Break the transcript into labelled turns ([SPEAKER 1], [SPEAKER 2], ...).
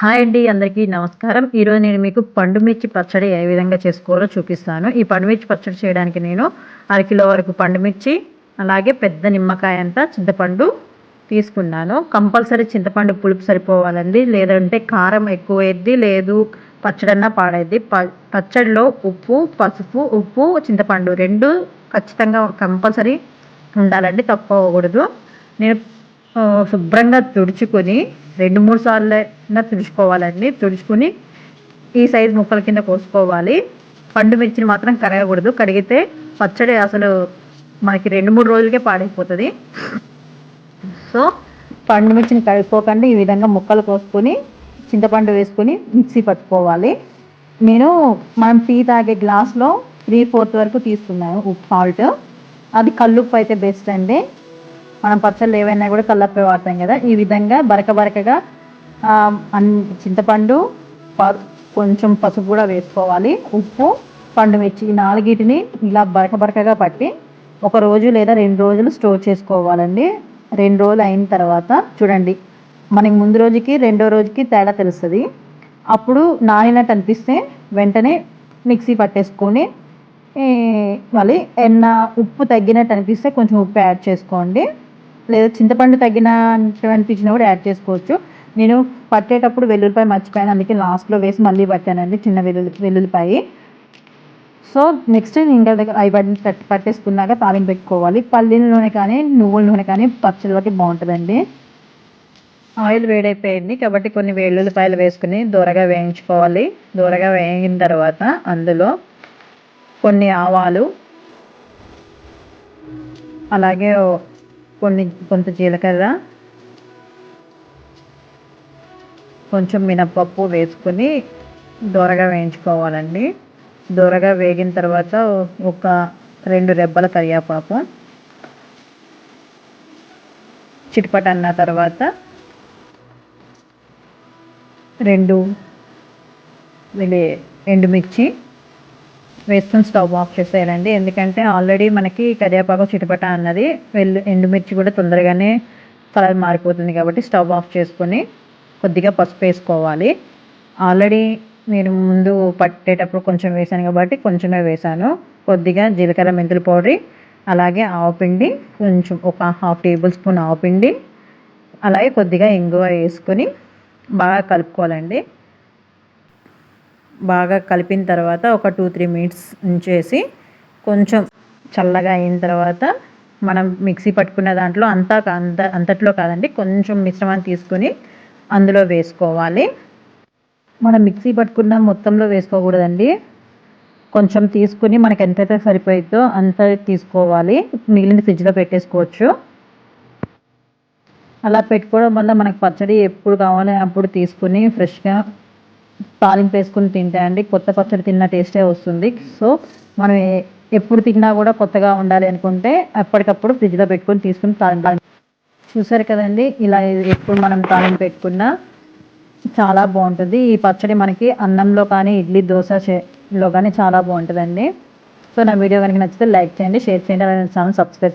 [SPEAKER 1] Hi అండి అందరికీ నమస్కారం. ఈరోజు నేను మీకు పండుమిర్చి పచ్చడి ఏ విధంగా చేసుకోవాలో చూపిస్తాను. ఈ పండుమిర్చి పచ్చడి చేయడానికి నేను అరకిలో వరకు పండుమిర్చి అలాగే పెద్ద నిమ్మకాయ అంతా చింతపండు తీసుకున్నాను. కంపల్సరీ చింతపండు పులుపు సరిపోవాలండి. లేదంటే కారం ఎక్కువైద్ది లేదు పచ్చడన్నా పాడైద్ది. ప పచ్చడిలో ఉప్పు పసుపు ఉప్పు చింతపండు రెండు ఖచ్చితంగా కంపల్సరీ ఉండాలండి తప్పకూడదు నేను శుభ్రంగా తుడుచుకొని రెండు మూడు సార్లు అయినా తుడుచుకోవాలండి. తుడుచుకుని ఈ సైజు ముక్కల కింద కోసుకోవాలి. పండు మిర్చిని మాత్రం కరగకూడదు. కడిగితే పచ్చడి అసలు మనకి రెండు మూడు రోజులకే పాడైపోతుంది. సో పండు మిర్చిని కడిగిపోకుండా ఈ విధంగా ముక్కలు కోసుకొని చింతపండు వేసుకొని మిక్సీ పట్టుకోవాలి. నేను మనం టీ తాగే గ్లాస్లో త్రీ ఫోర్త్ వరకు తీసుకున్నాను ఉప్పు సాల్ట్. అది కల్లుప్పు అయితే బెస్ట్ అండి. మనం పచ్చళ్ళు ఏవైనా కూడా కల్లప్పే వాడతాం కదా. ఈ విధంగా బరక బరకగా చింతపండు కొంచెం పసుపు కూడా వేసుకోవాలి. ఉప్పు పండు మిర్చి ఈ నాలుగిటిని ఇలా బరక బరకగా పట్టి ఒక రోజు లేదా రెండు రోజులు స్టోర్ చేసుకోవాలండి. రెండు రోజులు అయిన తర్వాత చూడండి. మనకి ముందు రోజుకి రెండో రోజుకి తేడా తెలుస్తుంది. అప్పుడు నానినట్టు అనిపిస్తే వెంటనే మిక్సీ పట్టేసుకొని మళ్ళీ ఎన్న ఉప్పు తగ్గినట్టు అనిపిస్తే కొంచెం ఉప్పు యాడ్ చేసుకోండి. లేదా చింతపండు తగ్గిన అనిపించినా కూడా యాడ్ చేసుకోవచ్చు. నేను పట్టేటప్పుడు వెల్లుల్లిపాయ మర్చిపోయాను అందుకే లాస్ట్లో వేసి మళ్ళీ పట్టానండి చిన్న వెల్లుల్లి వెల్లుల్లిపాయ. సో నెక్స్ట్ ఇంకా దగ్గర అవి పట్టి పట్టేసుకున్నాక తాలింపు పెట్టుకోవాలి. పల్లీల నూనె కానీ నువ్వుల నూనె కానీ పచ్చడిలోకి బాగుంటుందండి. ఆయిల్ వేడైపోయింది కాబట్టి కొన్ని వెల్లుల్లిపాయలు వేసుకుని దూరగా వేయించుకోవాలి. దూరగా వేగిన తర్వాత అందులో కొన్ని ఆవాలు అలాగే కొన్ని కొంత జీలకర్ర కొంచెం మినప్పప్పు వేసుకొని దోరగా వేయించుకోవాలండి. దోరగా వేగిన తర్వాత ఒక రెండు రెబ్బల కరివేపాకు చిటిపట అన్న తర్వాత రెండు ఎండుమిర్చి వేసుకొని స్టవ్ ఆఫ్ చేసేయాలండి ఎందుకంటే ఆల్రెడీ మనకి కరివేపాకు చిటపట అన్నది వెల్లు ఎండుమిర్చి కూడా తొందరగానే కలర్ మారిపోతుంది కాబట్టి స్టవ్ ఆఫ్ చేసుకొని కొద్దిగా పసుపు వేసుకోవాలి. ఆల్రెడీ నేను ముందు పట్టేటప్పుడు కొంచెం వేసాను కాబట్టి కొంచెమే వేసాను. కొద్దిగా జీలకర్ర మెంతుల పౌడర్ అలాగే ఆవపిండి కొంచెం ఒక హాఫ్ టేబుల్ స్పూన్ ఆవపిండి అలాగే కొద్దిగా ఇంగువ వేసుకొని బాగా కలుపుకోవాలండి. బాగా కలిపిన తర్వాత ఒక టూ త్రీ మినిట్స్ ఉంచేసి కొంచెం చల్లగా అయిన తర్వాత మనం మిక్సీ పట్టుకున్న దాంట్లో అంతా అంత అంతట్లో కాదండి కొంచెం మిశ్రమాన్ని తీసుకొని అందులో వేసుకోవాలి. మనం మిక్సీ పట్టుకున్న మొత్తంలో వేసుకోకూడదండి. కొంచెం తీసుకుని మనకి ఎంతైతే సరిపోయిద్దో అంత తీసుకోవాలి. మిగిలిన ఫ్రిడ్జ్లో పెట్టేసుకోవచ్చు. అలా పెట్టుకోవడం వల్ల మనకు పచ్చడి ఎప్పుడు కావాలి అప్పుడు తీసుకుని ఫ్రెష్గా తాలింపు వేసుకుని తింటే అండి కొత్త పచ్చడి తిన్న టేస్టే వస్తుంది. సో మనం ఎప్పుడు తిన్నా కూడా కొత్తగా ఉండాలి అనుకుంటే ఎప్పటికప్పుడు ఫ్రిడ్జ్లో పెట్టుకొని తీసుకుని తాలింపు చూసారు కదండి ఇలా ఎప్పుడు మనం తాలింపు పెట్టుకున్నా చాలా బాగుంటుంది. ఈ పచ్చడి మనకి అన్నంలో కానీ ఇడ్లీ దోశలో కానీ చాలా బాగుంటుందండి. సో నా వీడియో కనుక నచ్చితే లైక్ చేయండి షేర్ చేయండి అలాగే ఛానల్ సబ్స్క్రైబ్